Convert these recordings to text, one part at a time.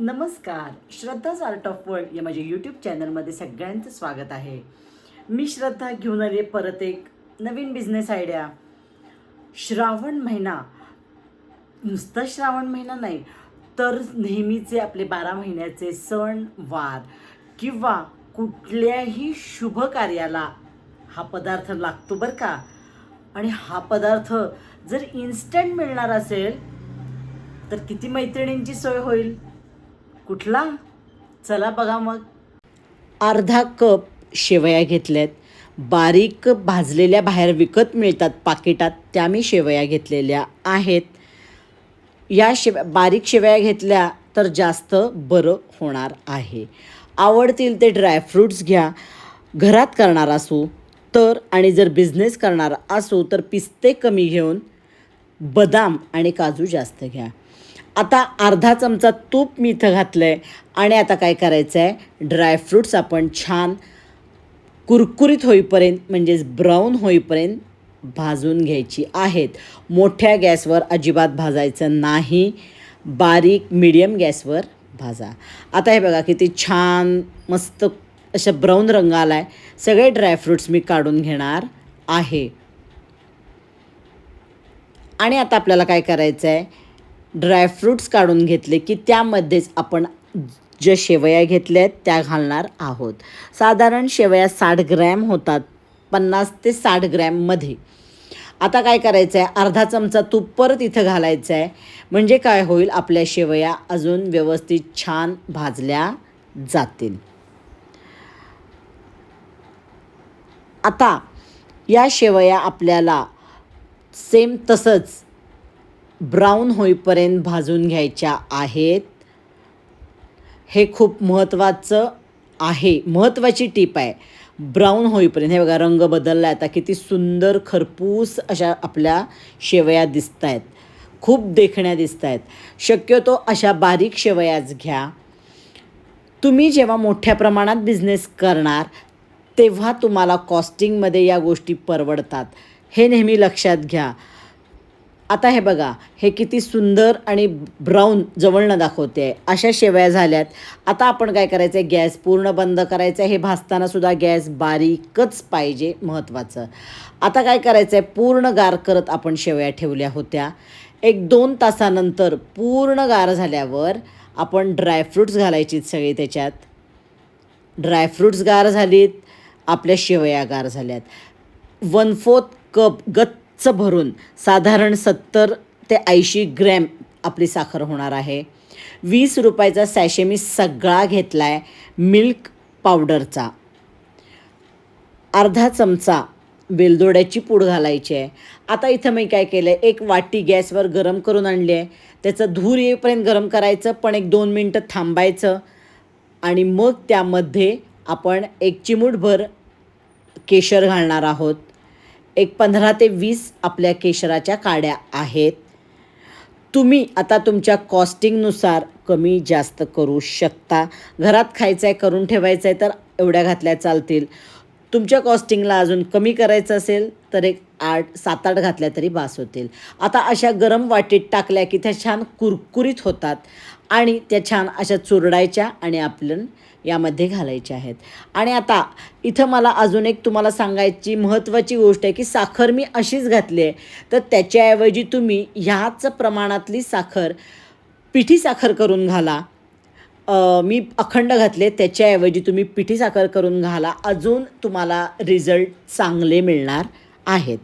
नमस्कार. श्रद्धाच art of world या माझ्या यूट्यूब चॅनलमध्ये सगळ्यांचं स्वागत आहे. मी श्रद्धा घेऊन आले परत एक नवीन बिझनेस आयडिया श्रावण महिना. नुसतं श्रावण महिना नाही तर नेहमीचे आपले बारा महिन्याचे सण वार किंवा कुठल्याही शुभ कार्याला हा पदार्थ लागतो बरं का? आणि हा पदार्थ जर इन्स्टंट मिळणार असेल तर किती मैत्रिणींची सोय होईल? कुठला? चला बघा मग. अर्धा कप शेवया घेतल्यात. बारीक भाजलेल्या बाहेर विकत मिळतात पाकिटात त्या मी शेवया घेतलेल्या आहेत. या शेव बारीक शेवया घेतल्या तर जास्त बरं होणार आहे. आवडतील ते ड्रायफ्रूट्स घ्या. घरात करणार असू तर आणि जर बिझनेस करणार असू तर पिस्ते कमी घेऊन बदाम आणि काजू जास्त घ्या. आता अर्धा चमचा तूप मी इथं घातलं आहे आणि आता काय करायचं आहे ड्रायफ्रूट्स आपण छान कुरकुरीत होईपर्यंत म्हणजेच ब्राऊन होईपर्यंत भाजून घ्यायची आहेत. मोठ्या गॅसवर अजिबात भाजायचं नाही. बारीक मिडियम गॅसवर भाजा. आता हे बघा किती छान मस्त अशा ब्राऊन रंग आला आहे सगळे ड्रायफ्रूट्स मी काढून घेणार आहे. आणि आता आपल्याला काय करायचं आहे ड्रायफ्रूट्स काढून घेतले की त्यामध्येच आपण ज्या शेवया घेतल्या आहेत त्या घालणार आहोत. साधारण शेवया साठ ग्रॅम होतात पन्नास ते साठ ग्रॅममध्ये आता काय करायचं आहे अर्धा चमचा तूप परत इथं घालायचं आहे म्हणजे काय होईल? आपल्या शेवया अजून व्यवस्थित छान भाजल्या जातील. आता या शेवया आपल्याला सेम तसंच ब्राऊन होईपर्यंत भाजून घ्यायच्या आहेत. हे खूप महत्त्वाचं आहे. महत्त्वाची टीप आहे. ब्राऊन होईपर्यंत हे बघा रंग बदलला आता किती सुंदर खरपूस अशा आपल्या शेवया दिसत आहेत खूप देखण्या दिसत आहेत शक्यतो अशा बारीक शेवयाच घ्या. तुम्ही जेव्हा मोठ्या प्रमाणात बिझनेस करणार तेव्हा तुम्हाला कॉस्टिंगमध्ये या गोष्टी परवडतात. हे नेहमी लक्षात घ्या. आता हे बघा हे किती सुंदर आणि ब्राऊन जवळनं दाखवते आहे अशा शेवया झाल्यात. आता आपण काय करायचं आहे गॅस पूर्ण बंद करायचं आहे हे भाजतानासुद्धा गॅस बारीकच पाहिजे महत्त्वाचं आता काय करायचं आहे पूर्ण गार करत आपण शेवया ठेवल्या होत्या. एक दोन तासानंतर पूर्ण गार झाल्यावर आपण ड्रायफ्रूट्स घालायचीत सगळी त्याच्यात. ड्रायफ्रूट्स गार झालीत आपल्या शेवया गार झाल्यात. वन फोर्थ कप चं भरून साधारण सत्तर ते ऐंशी ग्रॅम आपली साखर होणार आहे. वीस रुपयाचा सॅशे मी सगळा घेतला आहे मिल्क पावडरचा. अर्धा चमचा वेलदोड्याची पूड घालायची आहे. आता इथं मी काय केलं आहे एक वाटी गॅसवर गरम करून आणली आहे त्याचं धूर येईपर्यंत गरम करायचं पण एक दोन मिनटं थांबायचं. आणि मग त्यामध्ये आपण एक चिमूटभर केशर घालणार आहोत. एक पंधरा ते वीस आपल्या केशराच्या काड्या आहेत. तुम्ही आता तुमच्या कॉस्टिंगनुसार कमी जास्त करू शकता. घरात खायचं आहे करून ठेवायचं आहे तर एवढ्या घातल्या चालतील. तुमच्या कॉस्टिंगला अजून कमी करायचं असेल तर एक आठ सात आठ घातल्या तरी बास होतील. आता अशा गरम वाटीत टाकल्या की त्या छान कुरकुरीत होतात. आणि त्या छान अशा चुरडायच्या आणि आपलं यामध्ये घालायच्या आहेत. आणि आता इथं मला अजून एक तुम्हाला सांगायची महत्त्वाची गोष्ट आहे की साखर मी अशीच घातली आहे. तर त्याच्याऐवजी तुम्ही ह्याच प्रमाणातली साखर पिठी साखर करून घाला. मी अखंड घातले त्याच्याऐवजी तुम्ही पिठी साखर करून घाला. अजून तुम्हाला रिझल्ट चांगले मिळणार. आहेत.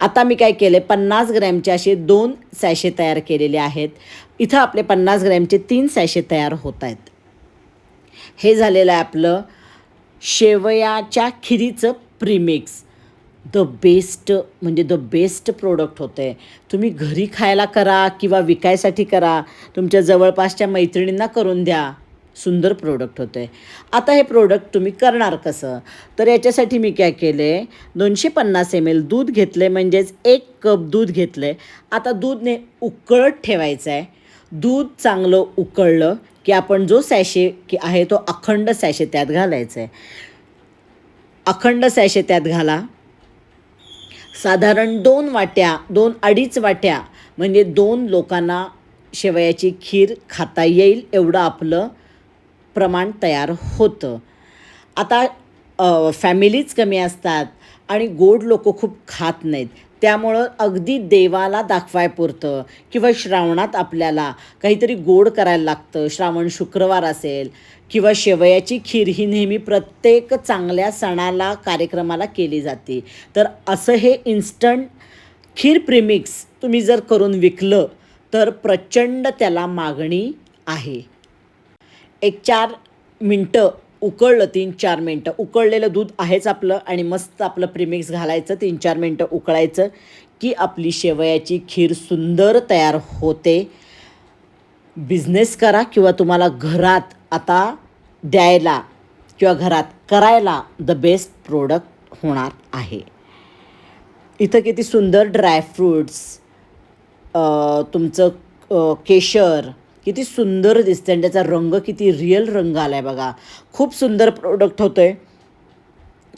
आता मी काय केले पन्नास ग्रॅमचे असे दोन सॅशे तयार केलेले आहेत. इथं आपले पन्नास ग्रॅमचे तीन सॅशे तयार होत आहेत. हे झालेलं आहे आपलं शेवयाच्या खिरीचं प्रीमिक्स द बेस्ट म्हणजे द बेस्ट प्रोडक्ट होतं आहे तुम्ही घरी खायला करा किंवा विकायसाठी करा. तुमच्या जवळपासच्या मैत्रिणींना करून द्या. सुंदर प्रोडक्ट होतं. आहे आता हे प्रोडक्ट तुम्ही करणार कसं? तर याच्यासाठी मी काय केलं? आहे दोनशे पन्नास एम एल दूध घेतलं आहे म्हणजेच एक कप दूध घेतलं. आहे आता दूधने उकळत ठेवायचं आहे दूध चांगलं उकळलं की आपण जो सॅशे की आहे तो अखंड सॅशे त्यात घालायचा आहे अखंड सॅशे त्यात घाला. साधारण दोन वाट्या दोन अडीच वाट्या म्हणजे दोन लोकांना शेवयाची खीर खाता येईल एवढं आपलं प्रमाण तयार होतं. आता फॅमिलीच कमी असतात आणि गोड लोक खूप खात नाहीत. त्यामुळं अगदी देवाला दाखवायपुरतं किंवा श्रावणात आपल्याला काहीतरी गोड करायला लागतं. श्रावण शुक्रवार असेल किंवा शेवयाची खीर ही नेहमी प्रत्येक चांगल्या सणाला कार्यक्रमाला केली जाते. तर असं हे इन्स्टंट खीर प्रिमिक्स तुम्ही जर करून विकलं तर प्रचंड त्याला मागणी आहे. एक चार मिनटं उकळलं तीन चार मिनटं. उकळलेलं दूध आहेच आपलं आणि मस्त आपलं प्रिमिक्स घालायचं तीन चार मिनटं उकळायचं की आपली शेवयाची खीर सुंदर तयार होते. बिझनेस करा किंवा तुम्हाला घरात आता द्यायला किंवा घरात करायला द बेस्ट प्रोडक्ट होणार आहे. इथं किती सुंदर ड्रायफ्रूट्स तुमचं केशर किती सुंदर दिसतं आणि त्याचा रंग किती रिअल रंग आला आहे बघा. खूप सुंदर प्रोडक्ट होतो आहे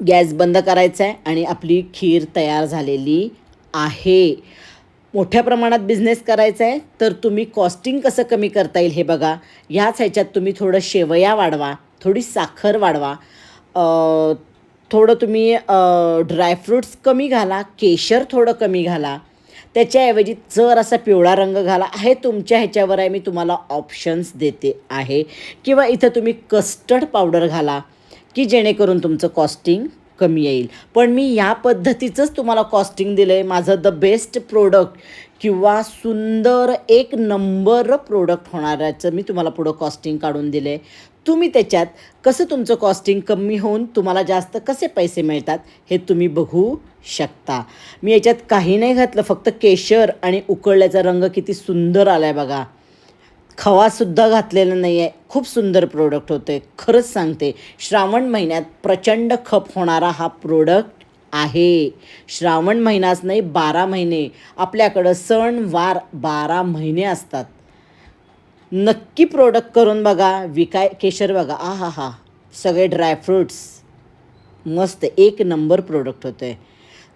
गॅस बंद करायचा आहे आणि आपली खीर तयार झालेली आहे. मोठ्या प्रमाणात बिझनेस करायचा आहे तर तुम्ही कॉस्टिंग कसं कमी करता येईल हे बघा. ह्याच ह्याच्यात तुम्ही थोडं शेवया वाढवा थोडी साखर वाढवा. थोडं तुम्ही ड्रायफ्रूट्स कमी घाला केशर थोडं कमी घाला. त्याच्याऐवजी जर असा पिवळा रंग घाला हे तुमच्या ह्याच्यावर आहे मी तुम्हाला ऑप्शन्स देते आहे. किंवा इथं तुम्ही कस्टर्ड पावडर घाला की जेणेकरून तुमचं कॉस्टिंग कमी येईल. पण मी या पद्धतीचंच तुम्हाला कॉस्टिंग दिलं आहे माझं द बेस्ट प्रोडक्ट किंवा सुंदर एक नंबर प्रोडक्ट होणाऱ्याचं मी तुम्हाला पुढं कॉस्टिंग काढून दिलं आहे तुम्ही त्याच्यात कसं तुमचं कॉस्टिंग कमी होऊन तुम्हाला जास्त कसे पैसे मिळतात हे तुम्ही बघू शकता. मी याच्यात काही नाही घातलं फक्त केशर आणि उकळल्याचा रंग किती सुंदर आला आहे बघा खवासुद्धा घातलेला नाही आहे खूप सुंदर प्रोडक्ट होतं आहे खरंच सांगते श्रावण महिन्यात प्रचंड खप होणारा हा प्रोडक्ट आहे. श्रावण महिनाच नाही बारा महिने. आपल्याकडं सण वार बारा महिने असतात. नक्की प्रोडक्ट करून बघा विकाय केशर बघा. आ हा. हा सगळे ड्रायफ्रूट्स मस्त एक नंबर प्रोडक्ट होतं आहे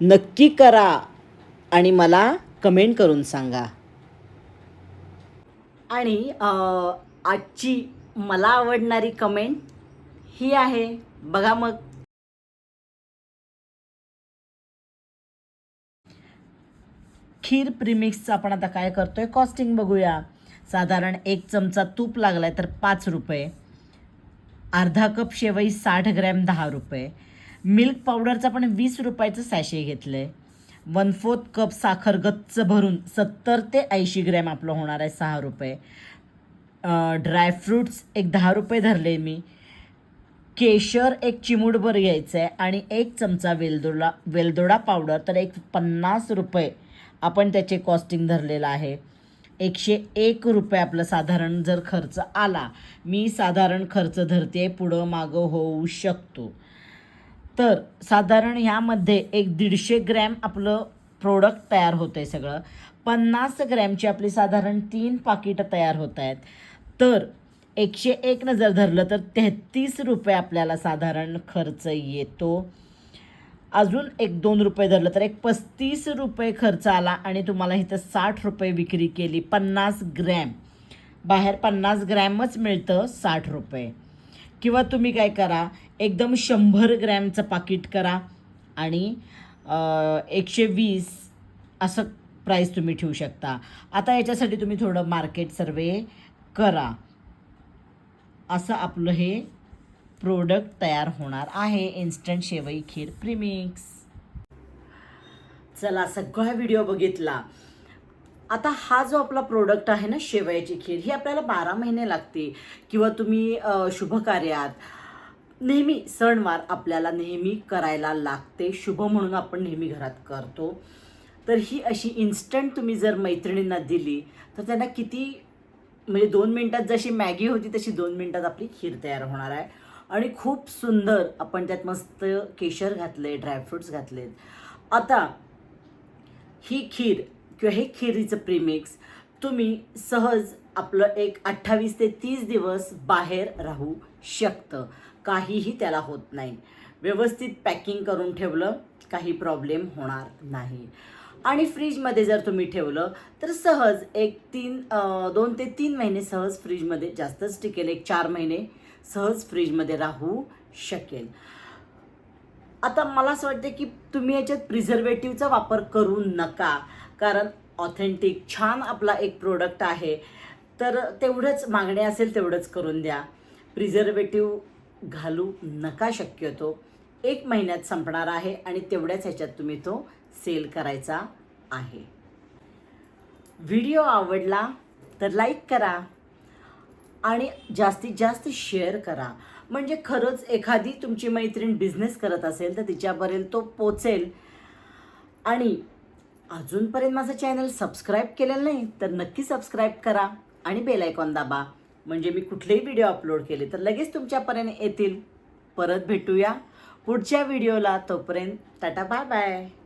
नक्की करा आणि मला कमेंट करून सांगा. आणि आजची मला आवडणारी कमेंट ही आहे. बघा मग. खीर प्रिमिक्सचं आपण आता काय करतोय? कॉस्टिंग बघूया. साधारण एक चमचा तूप लागलाय तर पाच रुपये. अर्धा कप शेवई साठ ग्रॅम दहा रुपये. मिल्क पावडरचा पण वीस रुपयाचं सॅशे घेतलं आहे वन फोर्थ कप साखर गच्च भरून सत्तर ते ऐंशी ग्रॅम आपलं होणार आहे सहा रुपये. ड्रायफ्रूट्स एक दहा रुपये धरले मी. केशर एक चिमूटभर घ्यायचं आहे आणि एक चमचा वेलदोडा वेलदोडा पावडर तर एक पन्नास रुपये आपण त्याचे कॉस्टिंग धरलेलं आहे. एकशे एक रुपये आपलं साधारण जर खर्च आला मी साधारण खर्च धरते पुढं मागं होऊ शकतो. तर साधारण ह्यामध्ये एक दीडशे ग्रॅम आपलं प्रोडक्ट तयार होतं आहे सगळं. पन्नास ग्रॅमची आपली साधारण तीन पाकिटं तयार होत आहेत तर एकशे एक जर धरलं तर तेहतीस रुपये आपल्याला साधारण खर्च येतो. अजून एक दोन रुपये धरलं तर एक पस्तीस रुपये खर्च आला आणि तुम्हाला इथं साठ रुपये विक्री केली. पन्नास ग्रॅम. बाहेर पन्नास ग्रॅमच मिळतं साठ रुपये. किंवा तुम्ही काय करा एकदम शंभर ग्रॅमचं पाकिट करा आणि एकशे वीस असं प्राईस तुम्ही ठेवू शकता. आता याच्यासाठी तुम्ही थोडं मार्केट सर्वे करा. असं आपलं हे प्रोडक्ट तयार होणार आहे. इन्स्टंट शेवई खीर प्रीमिक्स चला सगळा व्हिडिओ बघितला. आता हा जो आपला प्रोडक्ट आहे ना शेवयाची खीर ही आपल्याला बारा महिने लागते किंवा तुम्ही शुभकार्यात नेहमी सणवार आपल्याला नेहमी करायला लागते. शुभ म्हणून आपण नेहमी घरात करतो. तर ही अशी इन्स्टंट तुम्ही जर मैत्रिणींना दिली तर त्यांना किती म्हणजे दोन मिनटात जशी मॅगी होती तशी दोन मिनटात आपली खीर तयार होणार आहे. आणि खूप सुंदर आपण त्यात मस्त केशर घातले ड्रायफ्रुट्स घातलेत. आता ही खीर किंवा हे खिरीचं प्रीमिक्स तुम्ही सहज आपलं एक अठ्ठावीस ते तीस दिवस बाहेर राहू शकतं. काहीही त्याला होत नाही. व्यवस्थित पॅकिंग करून ठेवलं काही प्रॉब्लेम होणार नाही. आणि फ्रीजमध्ये जर तुम्ही ठेवलं तर सहज एक तीन दोन ते तीन महिने सहज फ्रीजमध्ये जास्तच टिकेल. एक चार महिने सहज फ्रीजमध्ये राहू शकेल. आता मला असं वाटतं की तुम्ही याच्यात प्रिझर्वेटिव्हचा वापर करू नका कारण ऑथेंटिक छान आपला एक प्रोडक्ट आहे. तर तेवढंच मागणी असेल तेवढंच करून द्या. प्रिझर्वेटिव्ह घालू नका शक्यतो. एक महिन्यात संपणार आहे आणि तेवढ्याच ह्याच्यात तुम्ही तो सेल करायचा आहे. व्हिडिओ आवडला तर लाईक करा. आणि जास्तीत जास्त शेअर करा. म्हणजे खरंच एखादी तुमची मैत्रीण बिझनेस करत असेल तर तिच्यापर्यंत तो पोचेल. आणि अजूनपर्यंत माझं चॅनल सबस्क्राईब केलेलं नाही तर नक्की सबस्क्राईब करा आणि बेल आयकॉन दाबा. म्हणजे मी कुठलेही व्हिडिओ अपलोड केले तर लगेच तुमच्यापर्यंत येतील. परत भेटूया पुढच्या व्हिडिओला तोपर्यंत टाटा बाय बाय